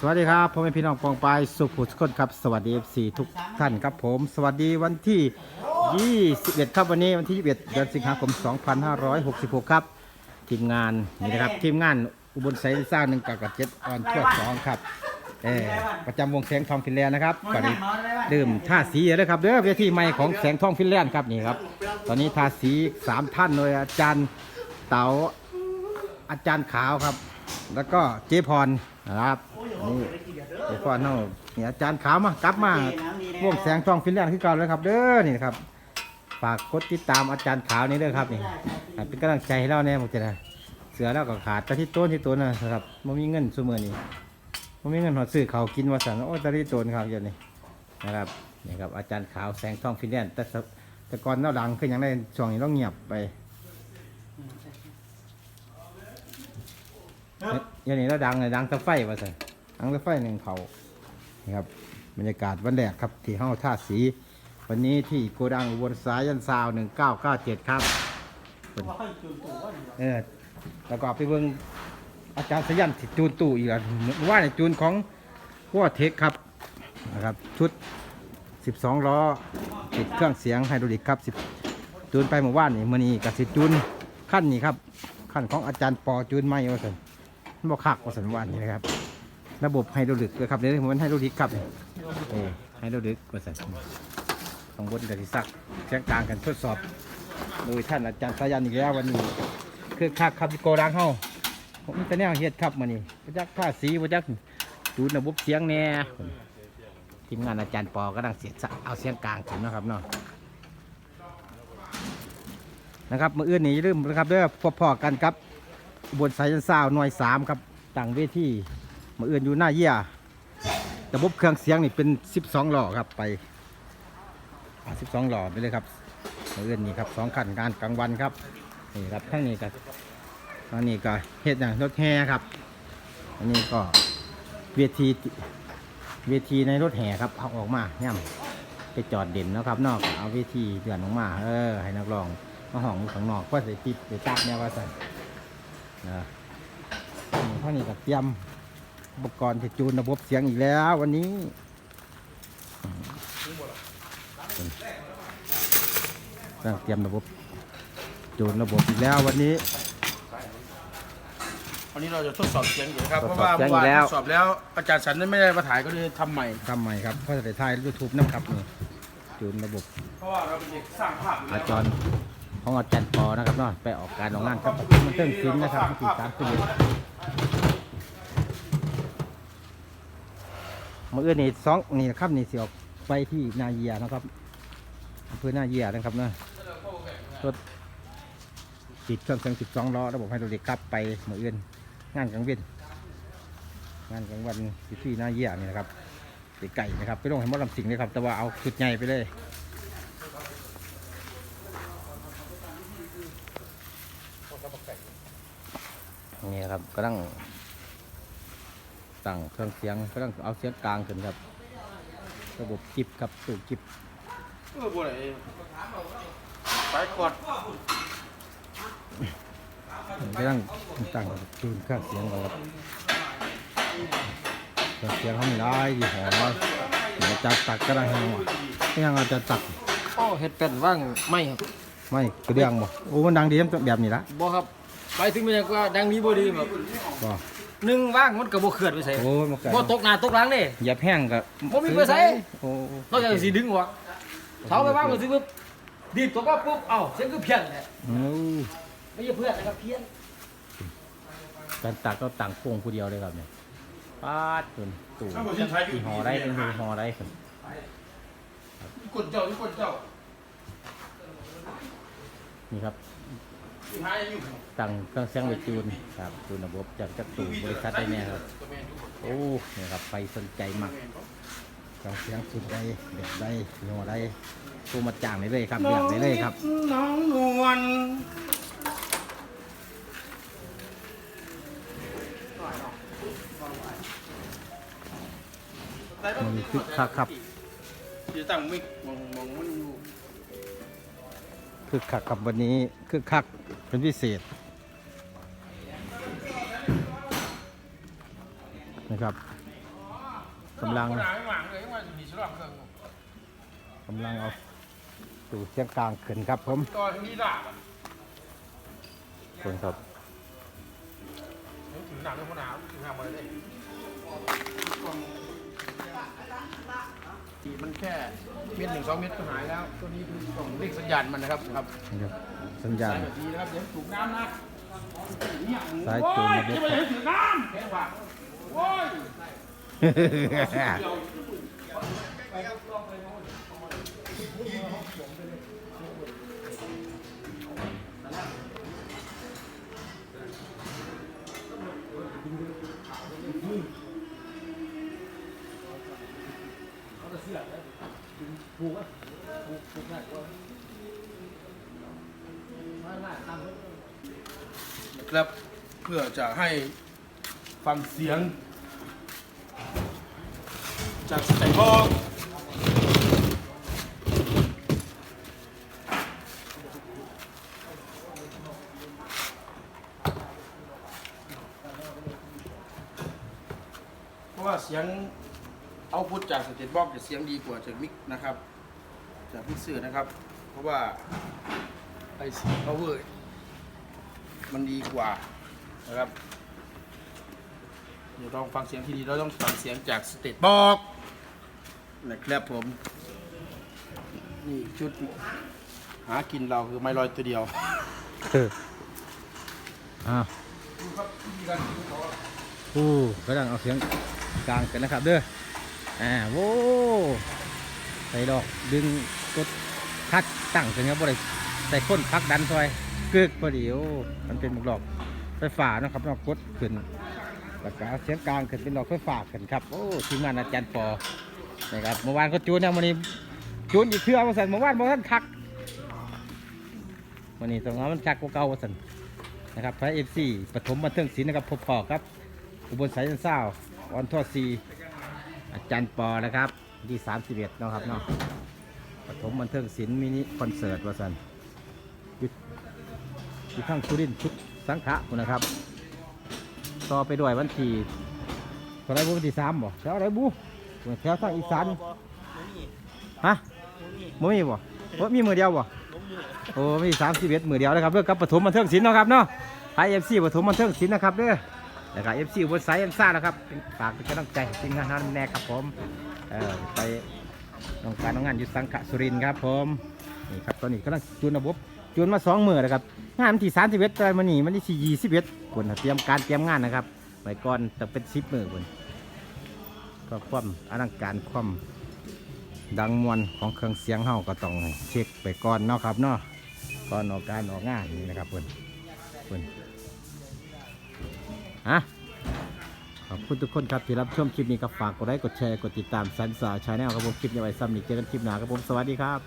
สวัสดีครับพ่อแม่พี่น้องปองปายสุขุสุขคนครับสวัสดี FC ทุกท่านครับผม สวัสดีวันที่ 21 ครับวันนี้วันที่ 21 เดือนสิงหาคม 2566 ครับ ทีมงานนี่นะครับทีมงานอุบลไซด์สร้างหนึ่งกับเจ็ดออนทั่วสองครับเออประจำวงแสงทองฟินแลนด์นะครับก็ได้ดื่มท่าสีเลยครับเด้อเวทีใหม่ของแสงทองฟินแลนด์ครับนี่ครับ ตอนนี้ท่าสีสามท่านโดยอาจารย์เต๋าอาจารย์ขาวครับ แล้วก็เจ๊พรนะครับ นี่เจ๊พรเนานี่อาจารย์ขาวมากลับมาร่วมแสงทองฟินแลนด์ขึ้นก่อนเลยครับ เด้อนี่นะครับฝากกดติดตามอาจารย์ขาวนี่เด้อครับนี่ให้เป็นกำลังใจให้เราแน่หมดจะนะเสือแล้วก็ขาดแต่ที่ต้นที่ต้นนะครับไม่มีเงินซุมือนี่ไม่มีเงินหอดซื้อเขาวกินว่าสั่งโอ้แตที่ต้นครับอย่างนี้นะครับนี่ครับอาจารย์ขาวแสงทองฟินแลนด์แต่สแต่ก่อนเราดังขึ้นยังได้ช่วงนี้เราเงียบไปอย่างนี้เราดังเลยดังตะไฟว่าสิ ดังตะไฟหนึ่งเขานี่ครับบรรยากาศวันแรกครับที่ห้าท่าสี วันนี้ที่โกดังอุบลสายยันซาวหนึ่งเก้าเก้าเจ็ดครับเออแล้วก็ไปเบิ่งอาจารย์สยันสิจูนตู้อีกแล้วว่าในจูนของวัวเทคครับนะครับ ชุด 12 ล้อติดเครื่องเสียงไฮดรอลิกครับ10จูนไปเมื่อวานนี่มื่อนี้กับสิจูนขั้นนี้ครับขั้นของอาจารย์ปอจูนไม่ว่าสันบ่คักว่าสันวันนี่นะครับ ระบบไฮดรอลิกนะครับเดี๋ยวผมไฮดรอลิกครับนี่เออไฮดรอลิกว่าสันข้างบนกับที่ซักเสียงกลางกันทดสอบ โดยท่านอาจารย์สายันอีกแล้ววันนี้คือคักครับโกดังเฮาผมมีแต่แนวเฮ็ดครับมื้อนี้บ่จักผ้าสีบ่จักดูระบบเสียงแน่ทีมงานอาจารย์ปอก็ดังเสียเอาเสียงกลางขึ้นะครับเนาะนะครับมืออื่นนี่อย่าลืมนะครับเด้อพอๆกันครับบนสายยันซาวหน่วยสามครับต่างเวที มาเอื่นอยู่หน้าเยี่ยระบบเครื่องเสียงนี่เป็น12หล่อครับไป12หล่อไปเลยครับมาเอื่นนี่ครับสองขันงานกลางวันครับนี่ครับทั้งนี้ก็อันนี้ก็เฮ็ดอย่างรถแห่ครับอันนี้ก็เวทีเวทีในรถแห่ครับเอาออกมาย่ำไปจอดเด่นนะครับ นอกเอาเวทีเดือนออกมา เออ ให้นักร้องมาห้องข้างนอกก็ใส่ติดไปตัดแนวว่าใส่นะนี่เท่านี้ก็เตรียม อุปกรณ์ที่จูนระบบเสียงอีกแล้ววันนี้อืมต้องเตรียมระบบจูนระบบอีกแล้ววันนี้ วันนี้เราจะทดสอบเสียงอยู่นะครับทดเพสอบราะว่าเสียงเมื่อวานอีกแล้วทดสอบแล้วอาจารย์สันไม่ได้มาถ่ายก็เลยทำใหม่ ทำใหม่ครับเพราะจะได้ถ่ายยูทูบนะครับนี่จูนระบบเพราะว่าเราเป็นเด็กสร้างภาพอยู่อาแล้วจารย์ของอาจารย์ปอนะครับเนาะไปออกการออกงานครับมันเติมซินนะครับที่สามสิบเอ็ด มื่ออื่นนี่สองนี่ครับนี่เสิออกไปที่นาเยียนะครับอำเภอนาเยียนะครับเนาะรถติดเครื่องเสียงสิบสองล้อระบบไฮดรอลิกครับไปมื่ออื่นงานกลางเว้นงานกลางวันที่นาเยียนี่นะครับไปไก่นะครับไปลงให้มดลำสิงเลยครับ แต่ว่าเอาชุดใหญ่ไปเลยนี่ครับก็ต้ง ตั้งเครื่องเสียงก็ต้องเอาเสียงกลางขึ้นครับ ระบบจิบครับสูบจิบเออบัวไหนสายกดก็ต้องตั้งจูนเครื่องเสียงก่อนครับเครื่องเสียงเขามีหลายยี่ห้อเดี๋ยวจัดตักก็ได้แห้งว่ะไม่ยังเอาจะตักโอ้เห็ดเป็นว่างไม่ครับไม่กระเดื่องบ่โอ้มันดังดีทั้งแบบนี้ละบ่ครับไปถึงมันยังว่าดังนี้บ่ดีแบบบ่ หนึ่งว่างมันก็บ่เคลื่อนไปใส่โอ้ยมันก็บ่ตกหน้าตกหลังเด้เหยียบแห้งกับบ่มีไปใส่โอ้นอกจากสิดึงหัวเท้าไปว่างมันสิปุ๊บดีดตกว่าปุ๊บเอ้าเสียงคือเพี้ยนแหละโอ้ไม่ใช่เพื่อนนะครับเพี้ยนการตักก็ต่างโค้งผู้เดียวเลยครับเนี่ยปาดตุนตู่ข้างบนที่ไทยอยู่ที่ห่อได้เป็นห่อได้ครับกดเจ้าที่กดเจ้านี่ครับที่หายอยู่ ตั้งเครื่องเสียงไว้จูนครับจูนระบบจากจักรตู่บริษัทได้แน่ครับ โอ้นี่ครับไปสนใจมากเครื่องเสียงสุดได้เด็ดได้ห่อได้โทรมาจ้างได้เลยครับเรียกได้เลยครับ น้องนวลมันมีคึกคักครับจะตั้งมิกมองมองมันอยู่คึกคักครับวันนี้คึกคัก เป็นพิเศษนะครับกำลังหนาไม่หวังเลยว่ามีฉลองเครื่องกำลังเอาสู่เสียงกลางขึ้นครับผมตอนนี้ด่าอะคนครับถึงหนักเลยคนหนาวถึงหนักมาเลยทีมันแค่เม็ดหนึ่งสองเม็ดก็หายแล้ว ตัวนี้คือส่งเลขสัญญาณมันนะครับครับนี่ครับ สัญญาณใส่แบบนี้นะครับเดี๋ยวถูกน้ำนะเนี่ยสายจูนระบบโอ้ยจะไปเห็นถึงน้ำแค่ว่าโอ้ย ครับเพื่อจะให้ฟังเสียง จากสไตล์บอกเพราะว่าเสียงเอาพุทจากสเตทบอกจะเสียงดีกว่าจากมิกนะครับ จากมิกเซอร์นะครับ เพราะว่า ไอเสียง power มันดีกว่านะครับ เดี๋ยวลองฟังเสียงที่ดีเราต้องฟังเสียงจากสเตตบอกนะครับผม นี่ชุดหากินเราคือไม่ลอยตัวเดียวอ่าอู้กำลังเอาเสียงกลางกันนะครับเด้ออ่าโว้ใส่ดอกดึงกดคัดตั้งกันครับบ่ได้ ใส่ค้นพักดันซอยกึกพอดีโอ้มันเป็นหมุกดอกไฟฟ้านะครับนาะกดขึ้นแล้วก็เอาเสียงกลางขึ้นเป็นดอกไฟฟ้าขึ้นครับโอ้ทีมงานอาจารย์ปอนะครับเมื่อวานก็จูนนะวันนี้จูนอีกเทื่อมาสั่นเมื่อวานมาสั่นคักวันนี้ต้องเอามันคักกว่าเก่าว่าสั่นนะครับพระเอฟซีปฐมบันเทิงศิลป์นะครับพบพอครับ อุบลสายเศร้าออนทอซีอาจารย์ปอนะครับที่31เอ็ดนะครับเนาะปฐมบันเทิงศิลป์มินิคอนเสิร์ตวาสัน อยู่ข้างสุรินทร์ชุดสังขะนะครับ ต่อไปด้วยวันที่เท่าไรบุวันที่สามบ่แถวไหนบุแถวทางอีสานฮะบ่มีบ่บ่มีมือเดียวบ่โอ้มีสามสิบเอ็ดมือเดียวนะครับเรื่องกับปฐมบันเทิงศิลป์นะครับเนาะไอเอฟซีปฐมบันเทิงศิลป์นะครับเด้อแล้วก็เอฟซีบนสายอ็นซ่านะครับเป็นฝากเป็นกำลังใจให้ทีมงานนั้นแน่ครับผมเออไปต้องการน้องงานอยู่สังขะสุรินทร์ครับผมนี่ครับตอนนี้กำลังจูนระบบ จนมาสองมือนะครับงานวันที่สามสิบเอ็ดแต่มันนี่มันที่ยี่สิบเอ็ดคนเตรียมการเตรียมงานนะครับไว้ก่อนจะเป็นสิบมือคนก็ความอลังการความดังมวลของเครื่องเสียงเฮาก็ต้องเช็คไปก่อนเนาะครับเนาะก่อนออกการออกงานนี่นะครับเพื่อนเพื่อนฮะขอบคุณทุกคนครับที่รับชมคลิปนี้ครับฝากกดไลค์กดแชร์กดติดตามสันสาชาแนลครับผมคลิปนี้ไว้ซ้ำนี้เจอกันคลิปหน้าครับผมสวัสดีครับ